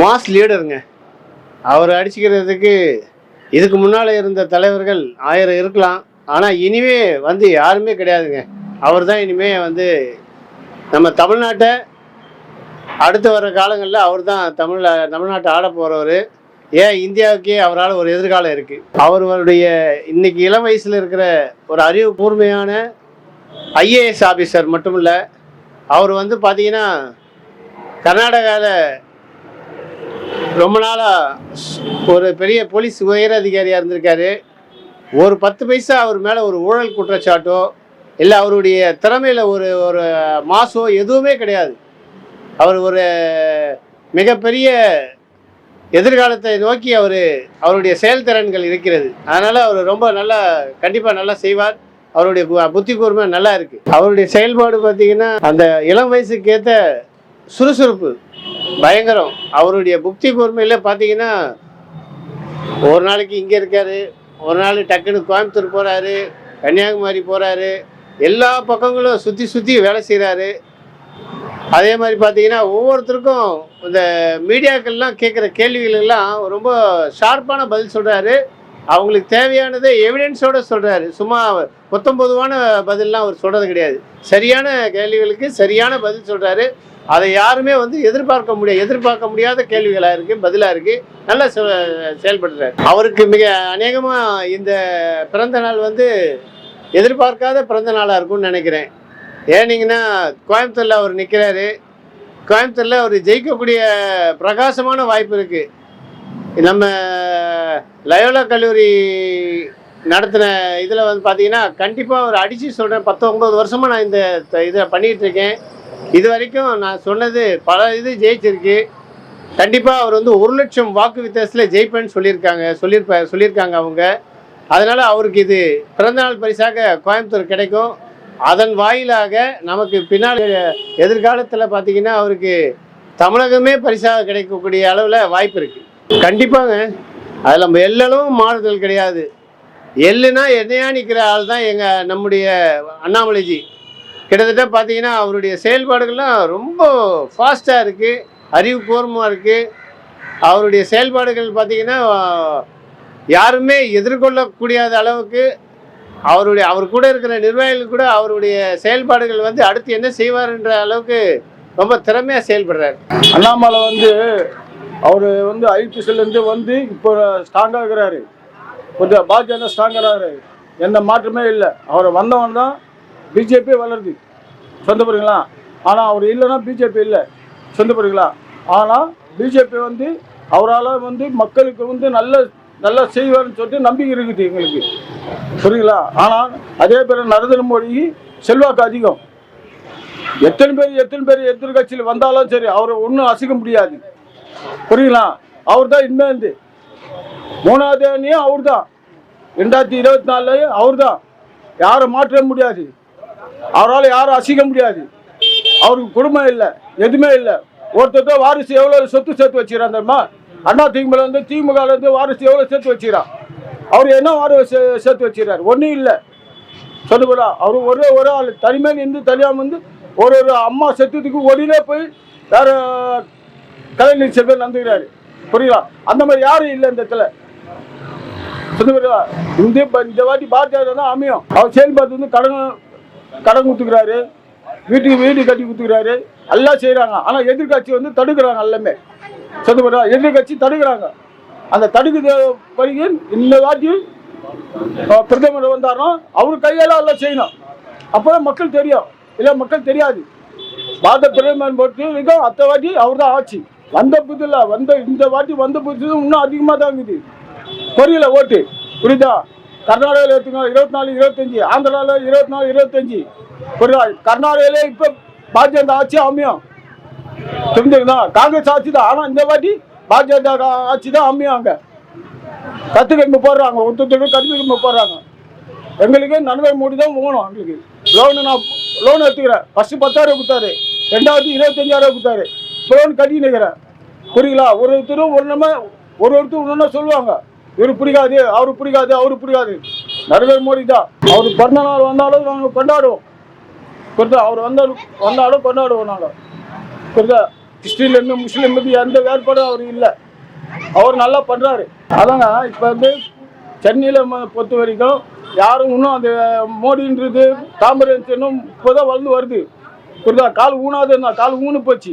Mass லீடருங்க. அவர் அடிச்சுக்கிறதுக்கு இதுக்கு முன்னால் இருந்த தலைவர்கள் ஆயிரம் இருக்கலாம். ஆனால் இனிமே வந்து யாருமே கிடையாதுங்க. அவர் தான் இனிமே வந்து நம்ம தமிழ்நாட்டை அடுத்து வர காலங்களில் அவர் தான் தமிழ தமிழ்நாட்டை ஆட போகிறவர் ஏன் இந்தியாவுக்கே அவரால் ஒரு எதிர்காலம் இருக்குது அவர்களுடைய இன்னைக்கு இளம் வயசில் இருக்கிற ஒரு அறிவு கூர்மையான ஐஏஎஸ் ஆஃபீஸர் மட்டும் இல்லை அவர் வந்து பார்த்தீங்கன்னா கர்நாடகாவில் ரொம்ப நாளாக ஒரு பெரிய போலீஸ் உயர் அதிகாரியாக இருந்திருக்காரு. ஒரு பத்து பைசா அவர் மேலே ஒரு ஊழல் குற்றச்சாட்டோ இல்லை அவருடைய திறமையில் ஒரு ஒரு மாசோ எதுவுமே கிடையாது. அவர் ஒரு மிகப்பெரிய எதிர்காலத்தை நோக்கி அவர் அவருடைய செயல்திறன்கள் இருக்கிறது. அதனால் அவர் ரொம்ப நல்லா கண்டிப்பாக நல்லா செய்வார். அவருடைய பு- புத்தி கூர்மை நல்லா இருக்குது அவருடைய செயல்பாடு பார்த்தீங்கன்னா அந்த இளம் வயசுக்கேற்ற சுறுசுறுப்பு. பயங்கரம். அவருடைய புக்தி பொறுமையில் பார்த்தீங்கன்னா ஒரு நாளைக்கு இங்கே இருக்காரு ஒரு நாள் டக்குன்னு கோயம்புத்தூர் போகிறாரு கன்னியாகுமரி போகிறாரு எல்லா பக்கங்களும் சுற்றி சுற்றி வேலை செய்கிறாரு அதே மாதிரி பார்த்தீங்கன்னா ஒவ்வொருத்தருக்கும் இந்த மீடியாக்கள்லாம் கேட்குற கேள்விகளெல்லாம் ரொம்ப ஷார்ப்பான பதில் சொல்கிறாரு அவங்களுக்கு தேவையானதை எவிடன்ஸோட சொல்கிறாரு சும்மா பொத்தம்பொதுவான பதிலெலாம் அவர் சொல்கிறது கிடையாது. சரியான கேள்விகளுக்கு சரியான பதில் சொல்கிறாரு அதை யாருமே வந்து எதிர்பார்க்க முடியாது எதிர்பார்க்க முடியாத கேள்விகளாக இருக்குது பதிலாக இருக்குது நல்லா செ- செயல்படுறாரு. அவருக்கு மிக அநேகமாக இந்த பிறந்த நாள் வந்து எதிர்பார்க்காத பிறந்த நாளாக இருக்கும்னு நினைக்கிறேன். ஏனிங்கன்னா கோயம்புத்தூரில் அவர் நிற்கிறாரு கோயம்புத்தூரில் அவர் ஜெயிக்கக்கூடிய பிரகாசமான வாய்ப்பு இருக்குது நம்ம லயோலா கல்லூரி நடத்தின இதில் வந்து பார்த்தீங்கன்னா கண்டிப்பாக அவர் அடித்து சொல்கிறேன் பத்தொம்பது வருஷமாக நான் இந்த இதை பண்ணிகிட்ருக்கேன் இது வரைக்கும் நான் சொன்னது பல இது ஜெயிச்சிருக்கு. கண்டிப்பாக அவர் வந்து ஒரு லட்சம் வாக்கு வித்தியாசத்தில் ஜெயிப்பேன்னு சொல்லியிருக்காங்க. சொல்லியிருப்ப சொல்லியிருக்காங்க அவங்க. அதனால் அவருக்கு இது பிறந்தநாள் பரிசாக கோயம்புத்தூர் கிடைக்கும். அதன் வாயிலாக நமக்கு பின்னால் எதிர்காலத்தில் பார்த்தீங்கன்னா அவருக்கு தமிழகமே பரிசாக கிடைக்கக்கூடிய அளவில் வாய்ப்பு இருக்குது கண்டிப்பாங்க. அதில் நம்ம எல்லளவும் மாறுதல் கிடையாது. எள்ளுனா என்னையா நிற்கிற ஆள் தான் எங்கள் நம்முடைய அண்ணாமலைஜி. கிட்டத்தட்ட பார்த்தீங்கன்னா அவருடைய செயல்பாடுகள்லாம் ரொம்ப ஃபாஸ்ட்டாக இருக்குது அறிவுபூர்வமாக இருக்குது அவருடைய செயல்பாடுகள் பார்த்தீங்கன்னா யாருமே எதிர்கொள்ளக்கூடியாத அளவுக்கு அவருடைய அவர் கூட இருக்கிற நிர்வாகிகள் கூட அவருடைய செயல்பாடுகள் வந்து அடுத்து என்ன செய்வார்ன்ற அளவுக்கு ரொம்ப திறமையாக செயல்படுறார். அண்ணாமலை வந்து அவர் வந்து ஐபிஎஸ்லேருந்து வந்து இப்போ ஸ்ட்ராங்காக இருக்கிறாரு. கொஞ்சம் பாஜக ஸ்ட்ராங்காகிறாரு எந்த மாற்றமே இல்லை. அவர் வந்தவன் தான் பிஜேபி வளருது. சொந்த போறீங்களா ஆனால் அவர் இல்லைன்னா பிஜேபி இல்லை. சொந்த போறீங்களா ஆனால் பிஜேபி வந்து அவரால் வந்து மக்களுக்கு வந்து நல்ல நல்லா செய்வார்னு சொல்லிட்டு நம்பிக்கை இருக்குது எங்களுக்கு. புரியுங்களா ஆனால் அதே பேர் நரேந்திர மோடி செல்வாக்கு அதிகம். எத்தனை பேர் எத்தனை பேர் எதிர்கட்சியில் வந்தாலும் சரி அவரை ஒன்றும் அசைக்க முடியாது. புரியுங்களா அவர் தான் இன்மேந்து. மூணாவது அணியும் அவர் தான் ரெண்டாயிரத்தி இருபத்தி நாலுலையும் அவர் தான் யாரை மாற்ற முடியாது. அவரால் யாரும் அசிக்க முடியாது. அவருக்கு குடும்பம் இல்லை எதுவுமே இல்லை. ஒருத்தர் வாரிசு எவ்வளோ சொத்து சேர்த்து வச்சுக்கிறான் தெரியுமா? அண்ணா திமுக வந்து திமுக வாரிசு எவ்வளோ சேர்த்து வச்சுக்கிறான்? அவர் என்ன வாரிசு சே- சேர்த்து வச்சுக்கிறார்? ஒன்றும் இல்லை. சொல்லுபடா அவர் ஒரே ஒரு ஆள் தனிமையில் நின்று தனியாக வந்து ஒரு ஒரு அம்மா செத்துறதுக்கு உடனே போய் வேற கலைஞர் செல்வன் நந்துக்கிறாரு புரியுதா? அந்த மாதிரி யாரும் இல்லை இந்த இடத்துல. சொல்லுபடா இந்த இந்த வாட்டி பாரதியார் தான் அமையும். அவர் செயல்பாடு வந்து கடன் கடன் கொடுத்துக்கிறாரு. வீட்டுக்கு வீடு கட்டி கொடுத்துக்கிறாரு. எல்லாம் செய்கிறாங்க ஆனால் எதிர்கட்சி வந்து தடுக்கிறாங்க எல்லாமே. சொல்லுபடா எதிர்கட்சி தடுக்கிறாங்க. அந்த தடுக்குது வரைக்கும் இந்த வாட்டி பிரதமர் வந்தாரோ அவர் கையால எல்லாம் செய்யணும். அப்பதான் மக்கள் தெரியும். இல்லை மக்கள் தெரியாது. பாரத பிரதமர் பொறுத்த வரைக்கும் அத்தை வாட்டி அவர் தான் ஆட்சி. வந்த புதுல வந்த இந்த வாட்டி வந்த புதுசு இன்னும் அதிகமாக தான் இருக்குது. புரியல ஓட்டு. புரியுதா? கர்நாடகாவில் எடுத்துங்க இருபத்தி நாலு இருபத்தஞ்சி. ஆந்திராவில் இருபத்தி நாலு இருபத்தஞ்சி. புரியுதா? கர்நாடகாவிலே இப்போ பாஜக ஆட்சி அமையும் தெரிஞ்சுங்களா காங்கிரஸ் ஆட்சி தான். ஆனால் இந்த வாட்டி பாஜக ஆட்சி தான் அமையும் அங்கே. கத்துக்கிட்டு போடுறாங்க. ஒருத்தருக்கு கத்துக்கிட்டு போடுறாங்க. எங்களுக்கு நன்மை மூடி தான் போகணும் எங்களுக்கு. லோனு நான் லோன் எடுத்துக்கிறேன். ஃபஸ்ட்டு பத்தாயிரம் கொடுத்தாரு. ரெண்டாவது இருபத்தஞ்சாயிரம் கொடுத்தாரு. லோன் கட்டி நிற்கிறேன் புரியுங்களா? ஒரு ஒருத்தரும் ஒரு நம்ம ஒரு ஒருத்தர் ஒன்று சொல்லுவாங்க. இவரு பிடிக்காது அவரு பிடிக்காது அவரு பிடிக்காது. நரேந்திர மோடி தான். அவர் பிறந்த நாள் வந்தாலும் நாங்கள் கொண்டாடுவோம். புரியுதா? அவர் வந்தாலும் வந்தாலும் கொண்டாடுவோம் நாங்கள் புரியுதா? கிறிஸ்டின்லேருந்து முஸ்லீம்லேருந்து எந்த வேறுபாடும் அவர் இல்லை. அவர் நல்லா பண்ணுறாரு அதாங்க இப்போ வந்து சென்னையில் பொறுத்த வரைக்கும் யாரும் இன்னும் அந்த மோடின்றது காமராஜ் இன்னும் இப்போதான் வளர்ந்து வருது. புரியுதா? கால் ஊனாதுன்னா கால் ஊனு போச்சு.